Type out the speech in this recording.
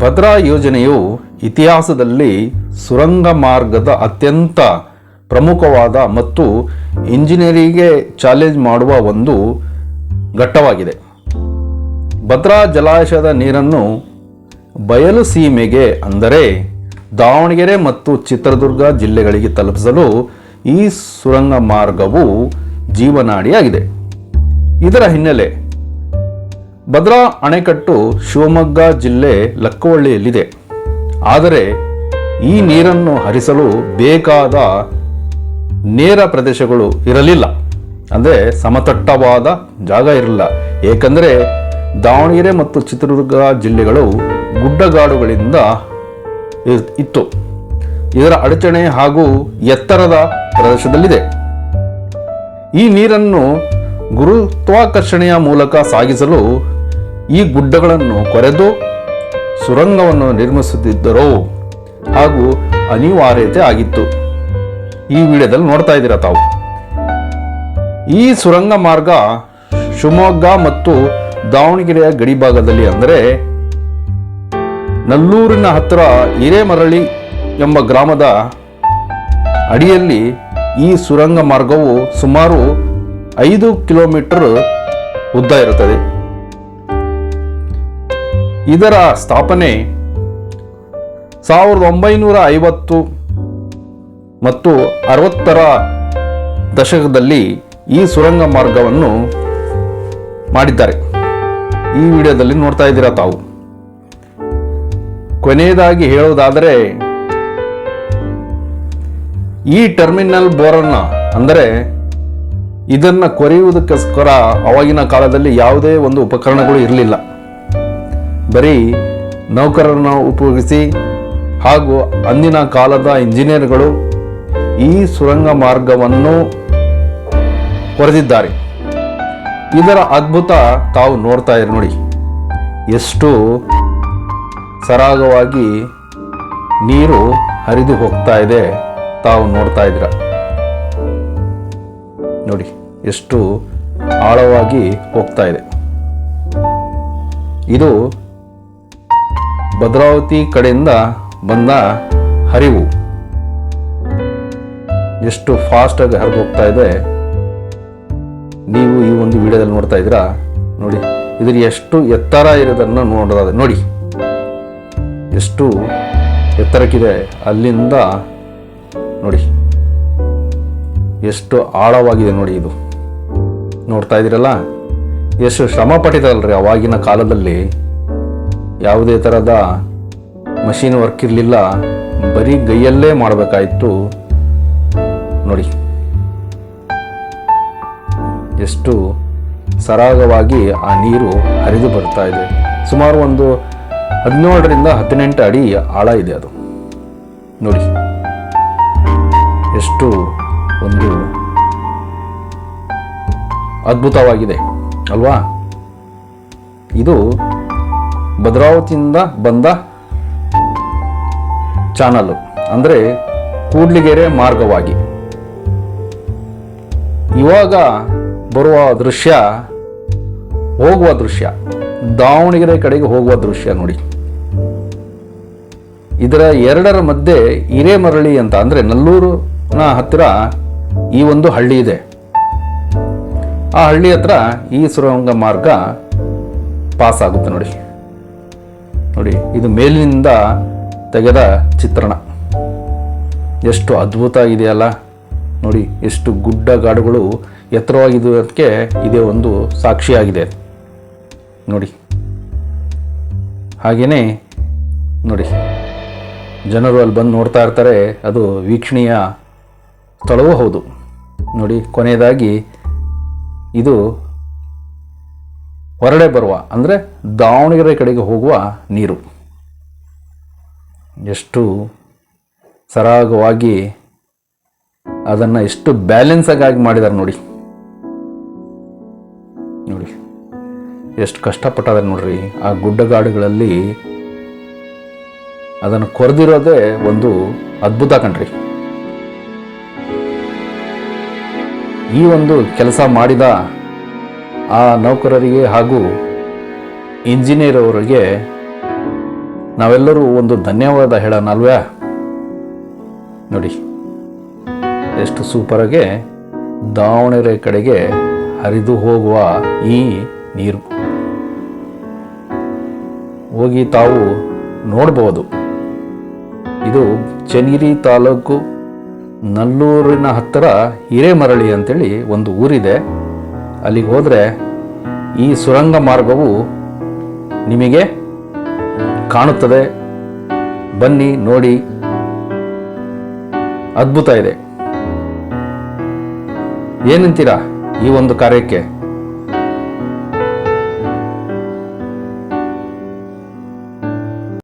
ಭದ್ರಾ ಯೋಜನೆಯು ಇತಿಹಾಸದಲ್ಲಿ ಸುರಂಗ ಮಾರ್ಗದ ಅತ್ಯಂತ ಪ್ರಮುಖವಾದ ಮತ್ತು ಇಂಜಿನಿಯರಿಗೆ ಚಾಲೆಂಜ್ ಮಾಡುವ ಒಂದು ಘಟ್ಟವಾಗಿದೆ. ಭದ್ರಾ ಜಲಾಶಯದ ನೀರನ್ನು ಬಯಲು ಸೀಮೆಗೆ ಅಂದರೆ ದಾವಣಗೆರೆ ಮತ್ತು ಚಿತ್ರದುರ್ಗ ಜಿಲ್ಲೆಗಳಿಗೆ ತಲುಪಿಸಲು ಈ ಸುರಂಗ ಮಾರ್ಗವು ಜೀವನಾಡಿಯಾಗಿದೆ. ಇದರ ಹಿನ್ನೆಲೆ ಭದ್ರಾ ಅಣೆಕಟ್ಟು ಶಿವಮೊಗ್ಗ ಜಿಲ್ಲೆ ಲಕ್ಕವಳ್ಳಿಯಲ್ಲಿದೆ. ಆದರೆ ಈ ನೀರನ್ನು ಹರಿಸಲು ಬೇಕಾದ ನೇರ ಪ್ರದೇಶಗಳು ಇರಲಿಲ್ಲ. ಅಂದರೆ ಸಮತಟ್ಟವಾದ ಜಾಗ ಇರಲಿಲ್ಲ. ಏಕೆಂದರೆ ದಾವಣಗೆರೆ ಮತ್ತು ಚಿತ್ರದುರ್ಗ ಜಿಲ್ಲೆಗಳು ಗುಡ್ಡಗಾಡುಗಳಿಂದ ಇತ್ತು. ಇದರ ಅಡಚಣೆ ಹಾಗೂ ಎತ್ತರದ ಪ್ರದೇಶದಲ್ಲಿದೆ. ಈ ನೀರನ್ನು ಗುರುತ್ವಾಕರ್ಷಣೆಯ ಮೂಲಕ ಸಾಗಿಸಲು ಈ ಗುಡ್ಡಗಳನ್ನು ಕೊರೆದು ಸುರಂಗವನ್ನು ನಿರ್ಮಿಸುತ್ತಿದ್ದರು ಹಾಗೂ ಅನಿವಾರ್ಯತೆ ಆಗಿತ್ತು. ಈ ವಿಡಿಯೋದಲ್ಲಿ ನೋಡ್ತಾ ಇದ್ದೀರಾ ತಾವು. ಈ ಸುರಂಗ ಮಾರ್ಗ ಶಿವಮೊಗ್ಗ ಮತ್ತು ದಾವಣಗೆರೆಯ ಗಡಿಭಾಗದಲ್ಲಿ ಅಂದರೆ ನಲ್ಲೂರಿನ ಹತ್ತಿರ ಹಿರೇಮರಳಿ ಎಂಬ ಗ್ರಾಮದ ಅಡಿಯಲ್ಲಿ ಈ ಸುರಂಗ ಮಾರ್ಗವು ಸುಮಾರು ಐದು ಕಿಲೋಮೀಟರ್ ಉದ್ದ ಇರುತ್ತದೆ. ಇದರ ಸ್ಥಾಪನೆ ಸಾವಿರದ ಒಂಬೈನೂರ ಐವತ್ತು ಮತ್ತು ಅರವತ್ತರ ದಶಕದಲ್ಲಿ ಈ ಸುರಂಗ ಮಾರ್ಗವನ್ನು ಮಾಡಿದ್ದಾರೆ. ಈ ವಿಡಿಯೋದಲ್ಲಿ ನೋಡ್ತಾ ಇದ್ದೀರಾ ತಾವು. ಕೊನೆಯದಾಗಿ ಹೇಳೋದಾದರೆ, ಈ ಟರ್ಮಿನಲ್ ಬೋರನ್ನ ಅಂದರೆ ಇದನ್ನು ಕೊರೆಯುವುದಕ್ಕೋಸ್ಕರ ಅವಾಗಿನ ಕಾಲದಲ್ಲಿ ಯಾವುದೇ ಒಂದು ಉಪಕರಣಗಳು ಇರಲಿಲ್ಲ. ಬರೀ ನೌಕರರನ್ನು ಉಪಯೋಗಿಸಿ ಹಾಗೂ ಅಂದಿನ ಕಾಲದ ಇಂಜಿನಿಯರ್ಗಳು ಈ ಸುರಂಗ ಮಾರ್ಗವನ್ನು ಹೊರೆದಿದ್ದಾರೆ ಇದರ ಅದ್ಭುತ ತಾವು ನೋಡ್ತಾ ಇರಿ ನೋಡಿ. ಎಷ್ಟು ಸರಾಗವಾಗಿ ನೀರು ಹರಿದು ಹೋಗ್ತಾ ಇದೆ ತಾವು ನೋಡ್ತಾ ಇದ್ದೀರ. ನೋಡಿ, ಎಷ್ಟು ಆಳವಾಗಿ ಹೋಗ್ತಾ ಇದೆ. ಇದು ಭದ್ರಾವತಿ ಕಡೆಯಿಂದ ಬಂದ ಹರಿವು ಎಷ್ಟು ಫಾಸ್ಟಾಗಿ ಹರಿದು ಹೋಗ್ತಾ ಇದೆ. ನೀವು ಈ ಒಂದು ವಿಡಿಯೋದಲ್ಲಿ ನೋಡ್ತಾ ಇದ್ದೀರಾ? ನೋಡಿ ಇದ್ರ ಎಷ್ಟು ಎತ್ತರ ಇರೋದನ್ನು ನೋಡೋದಾದ್ರೆ, ನೋಡಿ. ಎಷ್ಟು ಎತ್ತರಕ್ಕಿದೆ ಅಲ್ಲಿಂದ, ನೋಡಿ. ಎಷ್ಟು ಆಳವಾಗಿದೆ ನೋಡಿ ಇದು. ನೋಡ್ತಾ ಇದ್ದೀರಲ್ಲ? ಎಷ್ಟು ಶ್ರಮ ಪಟ್ಟಿದಲ್ರಿ ಅವಾಗಿನ ಕಾಲದಲ್ಲಿ. ಯಾವುದೇ ಥರದ ಮಷೀನ್ ವರ್ಕ್ ಇರಲಿಲ್ಲ, ಬರೀ ಗೈಯಲ್ಲೇ ಮಾಡಬೇಕಾಯಿತು. ನೋಡಿ, ಎಷ್ಟು ಸರಾಗವಾಗಿ ಆ ನೀರು ಹರಿದು ಬರ್ತಾ ಇದೆ. ಸುಮಾರು ಒಂದು ಹದಿನೇಳರಿಂದ ಹದಿನೆಂಟು ಅಡಿ ಆಳ ಇದೆ ಅದು. ನೋಡಿ, ಎಷ್ಟು ಒಂದು ಅದ್ಭುತವಾಗಿದೆ, ಅಲ್ವಾ? ಇದು ಭದ್ರಾವತಿಯಿಂದ ಬಂದ ಚಾನಲ್, ಅಂದರೆ ಕೂಡ್ಲಿಗೆರೆ ಮಾರ್ಗವಾಗಿ. ಇವಾಗ ಬರುವ ದೃಶ್ಯ, ಹೋಗುವ ದೃಶ್ಯ, ದಾವಣಗೆರೆ ಕಡೆಗೆ ಹೋಗುವ ದೃಶ್ಯ ನೋಡಿ. ಇದರ ಎರಡರ ಮಧ್ಯೆ ಹಿರೇಮರಳಿ ಅಂತ, ಅಂದರೆ ನಲ್ಲೂರಿನ ಹತ್ತಿರ ಈ ಒಂದು ಹಳ್ಳಿ ಇದೆ. ಆ ಹಳ್ಳಿ ಹತ್ರ ಈ ಸುರಂಗ ಮಾರ್ಗ ಪಾಸ್ ಆಗುತ್ತೆ ನೋಡಿ. ನೋಡಿ, ಇದು ಮೇಲಿನಿಂದ ತೆಗೆದ ಚಿತ್ರಣ. ಎಷ್ಟು ಅದ್ಭುತ ಇದೆಯಲ್ಲ. ನೋಡಿ, ಎಷ್ಟು ಗುಡ್ಡ ಗಾಡುಗಳು ಎತ್ತರವಾಗಿದ್ದಕ್ಕೆ ಇದೇ ಒಂದು ಸಾಕ್ಷಿಯಾಗಿದೆ. ನೋಡಿ. ಹಾಗೆಯೇ ನೋಡಿ. ಜನರು ಅಲ್ಲಿ ಬಂದು ನೋಡ್ತಾ ಇರ್ತಾರೆ, ಅದು ವೀಕ್ಷಣೀಯ ಸ್ಥಳವೂ ಹೌದು. ನೋಡಿ, ಕೊನೆಯದಾಗಿ ಇದು ಹೊರಡೆ ಬರುವ, ಅಂದರೆ ದಾವಣಗೆರೆ ಕಡೆಗೆ ಹೋಗುವ ನೀರು. ಎಷ್ಟು ಸರಾಗವಾಗಿ ಅದನ್ನು ಎಷ್ಟು ಬ್ಯಾಲೆನ್ಸ್ ಆಗಿ ಮಾಡಿದ್ದಾರೆ ನೋಡಿ. ನೋಡಿ, ಎಷ್ಟು ಕಷ್ಟಪಟ್ಟಾರೆ ನೋಡ್ರಿ. ಆ ಗುಡ್ಡಗಾಡುಗಳಲ್ಲಿ ಅದನ್ನು ಕೊರೆದಿರೋದೇ ಒಂದು ಅದ್ಭುತ ಕಣ್ರಿ. ಈ ಒಂದು ಕೆಲಸ ಮಾಡಿದ ಆ ನೌಕರರಿಗೆ ಹಾಗೂ ಇಂಜಿನಿಯರ್ ಅವರಿಗೆ ನಾವೆಲ್ಲರೂ ಒಂದು ಧನ್ಯವಾದ ಹೇಳೋಣ ಅಲ್ವೇ ನೋಡಿ, ಎಷ್ಟು ಸೂಪರಾಗೆ ದಾವಣಗೆರೆ ಕಡೆಗೆ ಹರಿದು ಹೋಗುವ ಈ ನೀರು. ಹೋಗಿ ತಾವು ನೋಡ್ಬೋದು. ಇದು ಚನ್ನಗಿರಿ ತಾಲೂಕು ನಲ್ಲೂರಿನ ಹತ್ತಿರ ಹಿರೇಮರಳಿ ಅಂತೇಳಿ ಒಂದು ಊರಿದೆ. ಅಲ್ಲಿಗೆ ಹೋದರೆ ಈ ಸುರಂಗ ಮಾರ್ಗವು ನಿಮಗೆ ಕಾಣುತ್ತದೆ. ಬನ್ನಿ, ನೋಡಿ. ಅದ್ಭುತ ಇದೆ. ಏನಂತೀರಾ ಈ ಒಂದು ಕಾರ್ಯಕ್ಕೆ?